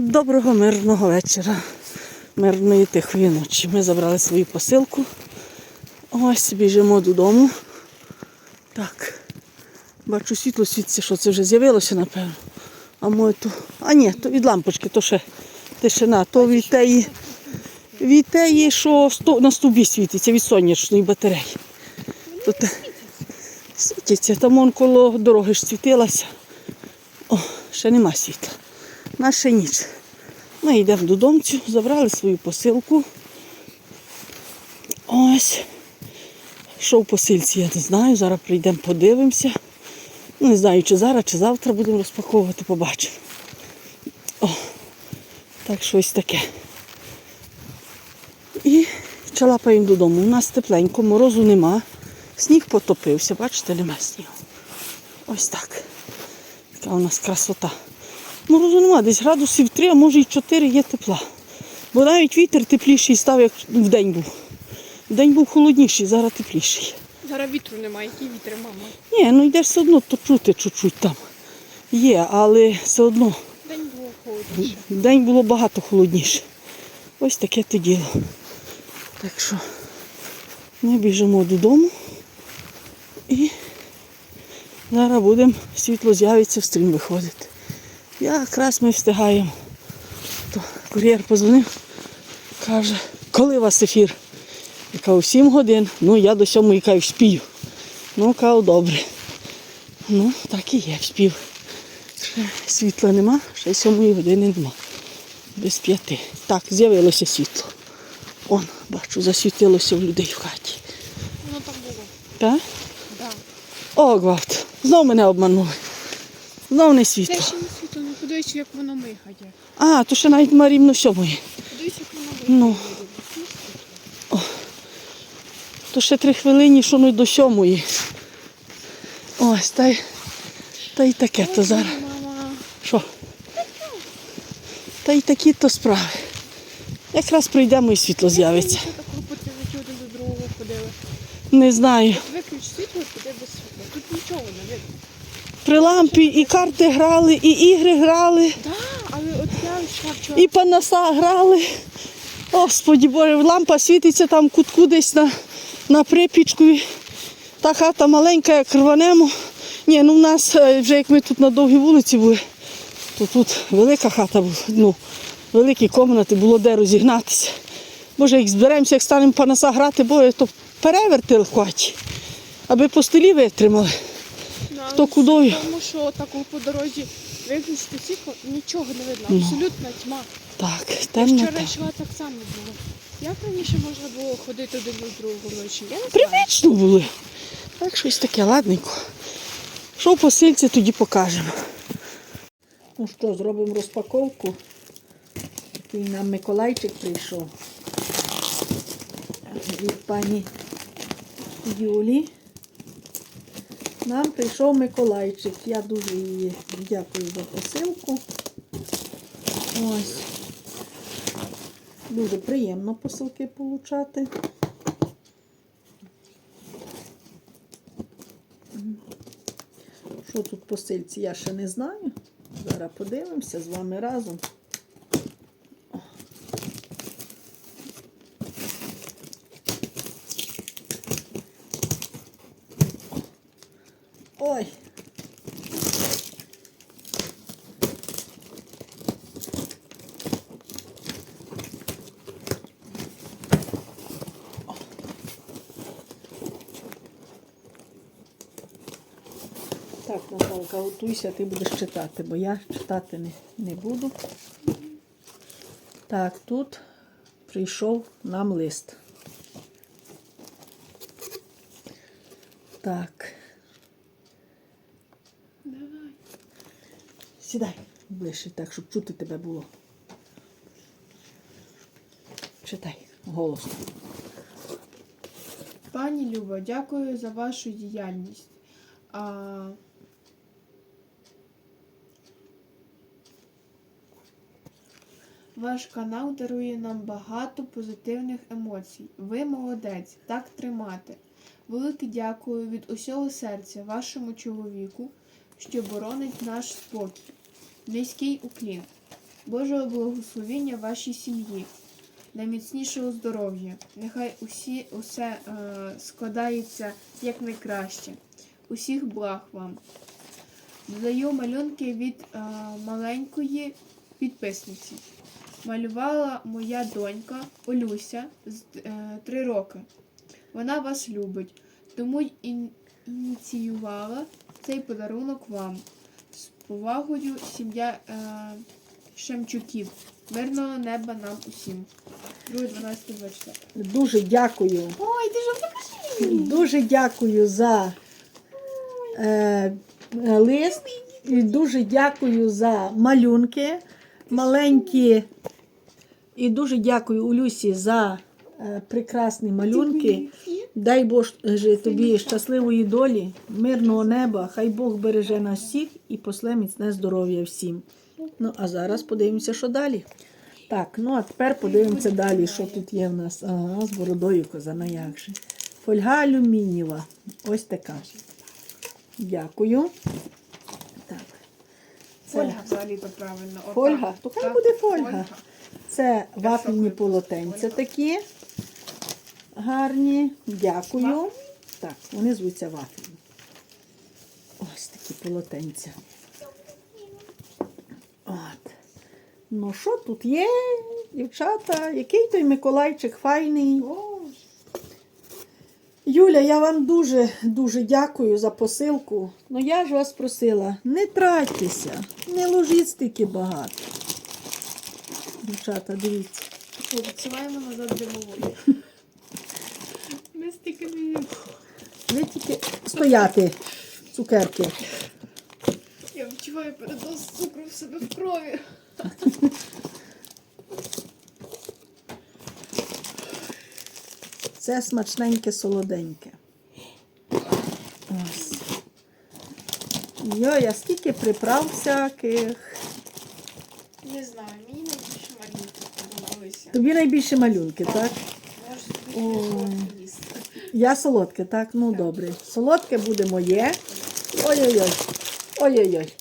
Доброго мирного вечора, мирної тихої ночі. Ми забрали свою посилку. Ось біжимо додому. Так, бачу світло світиться, що це вже з'явилося, напевно. А моє то. А ні, то від лампочки, то ще тишина, то від теї, від теї, що на стовбі світиться, від сонячної батареї. То те, світиться, там он коло дороги ж світилася. О, ще нема світла. Наша ніч. Ми йдемо додому, забрали свою посилку. Ось. Що в посилці, я не знаю. Зараз прийдемо, подивимося. Не знаю, чи зараз, чи завтра будемо розпаковувати, побачимо. О, так щось таке. І чалапаємо додому. У нас тепленько, морозу нема. Сніг потопився, бачите, нема снігу. Ось так. Така у нас красота. Морозу нема, десь градусів 3, а може і 4 є тепла. Бо навіть вітер тепліший став, як в день був. Вдень був холодніший, зараз тепліший. Зараз вітру немає, який вітер, мама. Ні, ну йдеш все одно, то чути чуть-чуть там. Є, але все одно День було холодніше. день було багато холодніше. Ось таке то діло. Так що ми біжимо додому і зараз будемо, світло з'явиться, в стрім виходити. Якраз ми встигаємо. То кур'єр позвонив, каже, коли у вас ефір? Я кажу, 7 годин. Ну, я до сьомої кажу, спію. Ну, кажу, добре. Ну, так і є, вспів. Ще світла нема, ще й сьомої години нема. Без п'яти. Так, з'явилося світло. Он, бачу, засвітилося в людей в хаті. Воно там було. Так? Да. О, гвалт. Знов мене обманули. Знов не світло. Ну подивися, як воно мигає. А, то ще навіть на рівно сьомої. Подивися, як воно мигає. Ну. То ще три хвилини, що ну й до сьомої. Ось, та й, та й таке то зараз. Що? Та й такі то справи. Якраз прийдемо і світло з'явиться. Що так робити, ви до другого ходили? Не знаю. Виключ світло, піде без світла. Тут нічого не видно. При лампі і карти грали, і ігри грали, Так, але от я йшла вчора. і панаса грали. Господі Боже, лампа світиться там кутку десь на, на припічку. Та хата маленька, як рванемо. Ні, ну в нас е, вже як ми тут на довгій вулиці були, то тут велика хата була, ну, великі кімнати, було де розігнатися. Може, як зберемося, як станемо панаса грати, бо то перевертили в хаті, аби по столі витримали. Хто кудою? Тому що так по дорозі виключити світло, нічого не видно. Ну. Абсолютна тьма. Так, темно. вчора так. йшла так само було. Як раніше можна було ходити один до другого ночі? Я не знаю. Привично були. Так щось таке ладненько. Що в посильці, тоді покажемо. Ну що, зробимо розпаковку. Такий нам Миколайчик прийшов. Від пані Юлі. Нам прийшов Миколайчик. Я дуже їй дякую за посилку. Ось. Дуже приємно посилки получати. Що тут по сильці, я ще не знаю. Зараз подивимося з вами разом. Ой. Так, Наталка, готуйся, ти будеш читати, бо я читати не, не буду. Так, тут прийшов нам лист. Так, сідай ближче, так, щоб чути тебе було. Читай голосно. Пані Люба, дякую за вашу діяльність. А... Ваш канал дарує нам багато позитивних емоцій. Ви молодець, так тримати. Велике дякую від усього серця вашому чоловіку, що боронить наш спокій. Низький уклін. Божого благословіння вашій сім'ї, найміцнішого здоров'я. Нехай усі, усе е, складається якнайкраще. Усіх благ вам. Додаю малюнки від е, маленької підписниці. Малювала моя донька Олюся з е, три роки. Вона вас любить, тому ініціювала цей подарунок вам. Повагою сім'я е, Шемчуків. Мирного неба нам усім. 2.12.24. Дуже дякую. Ой, ти ж покажи! Дуже дякую за е, е, лист і дуже дякую за малюнки маленькі. І дуже дякую Улюсі за е, прекрасні малюнки. Дай Боже тобі щасливої долі, мирного неба, хай Бог береже нас всіх і после міцне здоров'я всім. Ну, а зараз подивимося, що далі. Так, ну а тепер подивимося далі, що тут є в нас. Ага, з бородою козана як же. Фольга алюмінієва. Ось така. Дякую. Так. Це Фольга взагалі то правильно. Фольга? То хай буде фольга. Це вафельні полотенця такі. Гарні. Дякую. Так, вони звуться вафельні. Ось такі полотенця. От. Ну, що тут є, дівчата? Який той Миколайчик файний. Юля, я вам дуже дуже дякую за посилку. Ну я ж вас просила, не тратьтеся, не ложіть стільки багато. Дівчата, дивіться. Що, відсилаємо назад димовою. Стільки не... Тільки стояти, цукерки. Я відчуваю передоз цукру в себе в крові. Це смачненьке, солоденьке. Ось. Йой, а скільки приправ всяких. Не знаю, мені найбільше малюнки подобалися. Тобі найбільше малюнки, так? Може, тобі Ой. Я солодке, так? Ну добре. Солодке буде моє. Ой-ой-ой. Ой-ой-ой.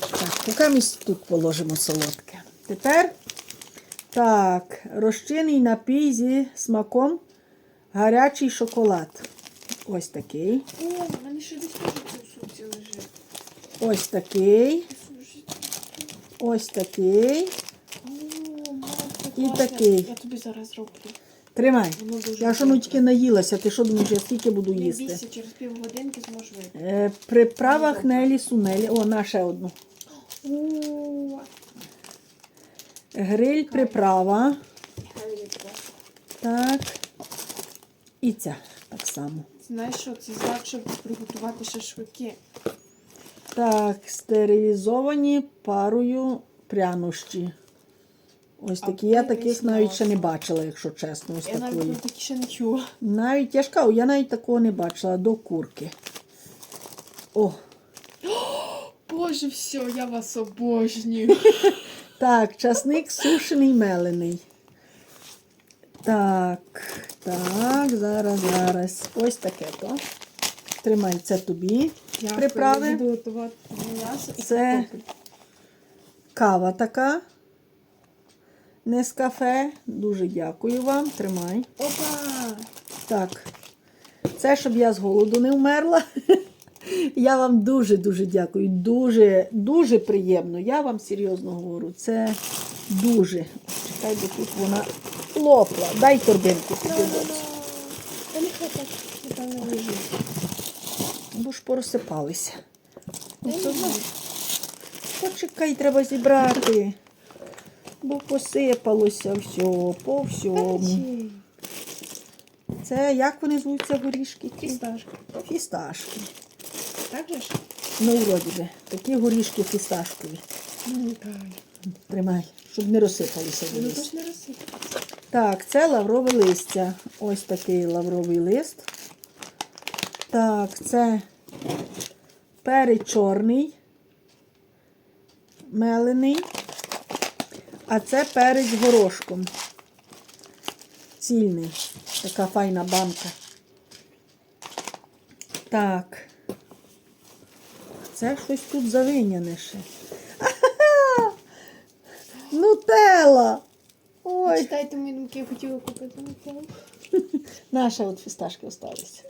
Так, поки ми тут положимо солодке. Тепер так, розчинний напій зі смаком гарячий шоколад. Ось такий. О, в мене ще десь сумці лежить. Ось такий. Ось такий. О, мамка, І класно. такий. Я тобі зараз зроблю. Тримай. Я ж ну тільки наїлася. Ти що думаєш, я скільки буду Не їсти? бійся, через півгодинки зможеш вийти. Е, приправах Нелі Сунелі. О, на ще одну. О, Гриль приправа. Так. І ця так само. Знаєш що, це знак, щоб приготувати шашлики. Так, стерилізовані парою прянощі. Ось такі. Я таких навіть ще не бачила, якщо чесно. Ось Я навіть такої. про такі ще не чула. Навіть я ж кажу, я навіть такого не бачила до курки. О, Боже, все, я вас обожнюю. так, часник сушений мелений. Так, так, зараз, зараз. Ось таке то. Тримай це тобі. Приправи. Я буду готувати м'ясо і Це- картоплю. Кава така. Нескафе. Дуже дякую вам. Тримай. Опа! Так. Це щоб я з голоду не вмерла. Я вам дуже-дуже дякую. Дуже, дуже приємно. Я вам серйозно говорю. Це дуже. Чекай, бо тут вона лопла. Дай торбинку. Бо ж порозсипалися. Почекай, треба зібрати. Бо посипалося все, по всьому. Це як вони звуться горішки? ті? Фісташка. Фісташки. Так же ж? Ну, вроді би. Такі горішки фісташкові. Ну, так. Тримай, щоб не розсипалися. Ну, то ж не розсипати. Так, це лаврове листя. Ось такий лавровий лист. Так, це перець чорний, мелений. А це перець горошком. Цільний. Така файна банка. Так. Це щось тут завиняне ще. Ахаха! Нутелла! Ой, Читайте мої думки, я хотіла купити це. наша от фісташки осталися.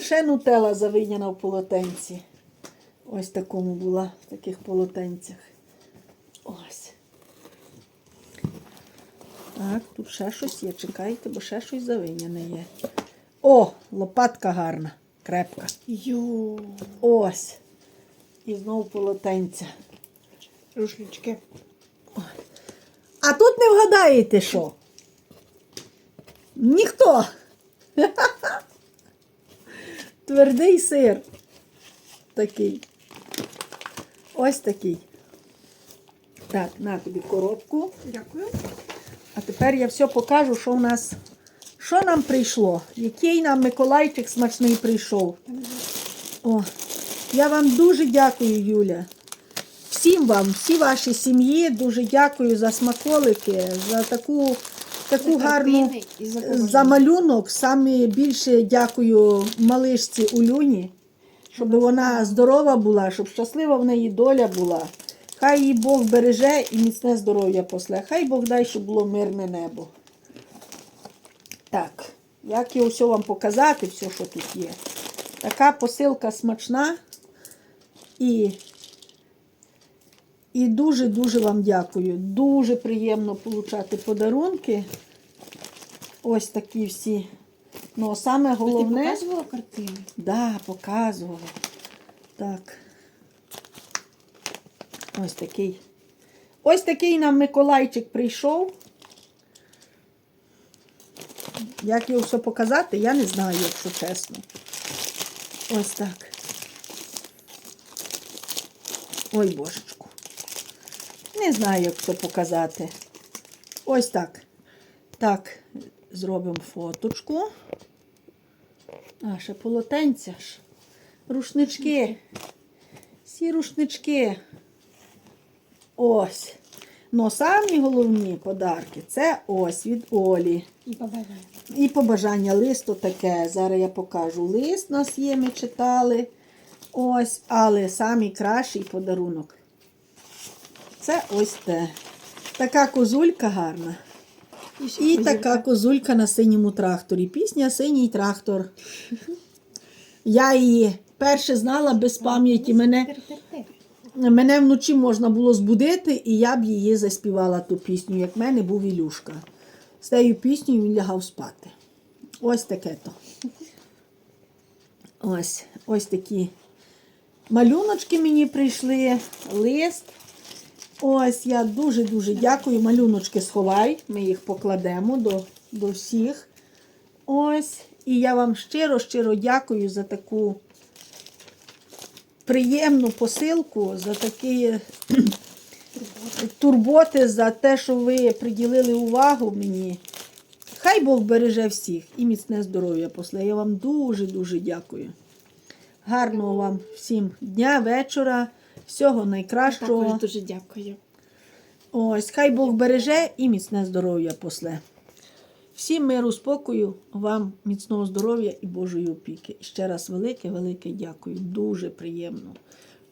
Ще нутелла завиняна в полотенці. Ось такому була, в таких полотенцях. Ось. Так, тут ще щось є. Чекайте, бо ще щось завиняне є. О, лопатка гарна, крепка. Йо. Ось. І знову полотенця. Рушнички. А тут не вгадаєте що? Ніхто. Твердий сир. Такий. Ось такий. Так, на тобі коробку. Дякую. А тепер я все покажу, що в нас. Що нам прийшло? Який нам Миколайчик смачний прийшов. О, я вам дуже дякую, Юля. Всім вам, всій вашій сім'ї дуже дякую за смаколики, за таку, таку гарну і за за малюнок. Саме більше дякую малишці Улюні, щоб вона здорова була, щоб щаслива в неї доля була. Хай її Бог береже і міцне здоров'я после. Хай Бог дай, щоб було мирне небо. Так, як його все вам показати, все, що тут є. Така посилка смачна. І, і дуже-дуже вам дякую. Дуже приємно отримати подарунки. Ось такі всі. Ну, а саме Ти головне. показувала картини? Да, показувала. Так. Ось такий. Ось такий нам Миколайчик прийшов. Як його все показати, я не знаю, якщо чесно. Ось так. Ой, божечку. Не знаю, як це показати. Ось так. Так, зробимо фоточку. А, ще полотенця ж. Рушнички. Всі рушнички. Ось. Ну, самі головні подарки це ось від Олі. І побажання. І побажання листу таке. Зараз я покажу. Лист у нас є, ми читали. Ось, але самий кращий подарунок. Це ось те. Така козулька гарна. І така козулька на синьому тракторі. Пісня Синій трактор. Я її перше знала без пам'яті. Мене. Мене вночі можна було збудити, і я б її заспівала ту пісню, як в мене був Ілюшка. З тією піснею він лягав спати. Ось таке то. Ось, ось такі малюночки мені прийшли, лист. Ось я дуже-дуже дякую. Малюночки сховай, ми їх покладемо до, до всіх. Ось. І я вам щиро-щиро дякую за таку приємну посилку, за такі турботи, за те, що ви приділили увагу мені. Хай Бог береже всіх і міцне здоров'я после. Я вам дуже-дуже дякую. Гарного вам всім дня, вечора, всього найкращого. Також дуже дякую. Ось, хай Бог береже і міцне здоров'я после. Всім миру, спокою, вам міцного здоров'я і Божої опіки. Ще раз велике, велике дякую. Дуже приємно.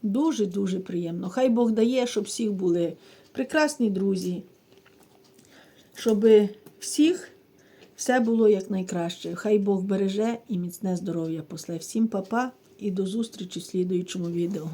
Дуже, дуже приємно. Хай Бог дає, щоб всіх були прекрасні друзі, щоб всіх все було якнайкраще. Хай Бог береже і міцне здоров'я после. Всім папа і до зустрічі в слідуючому відео.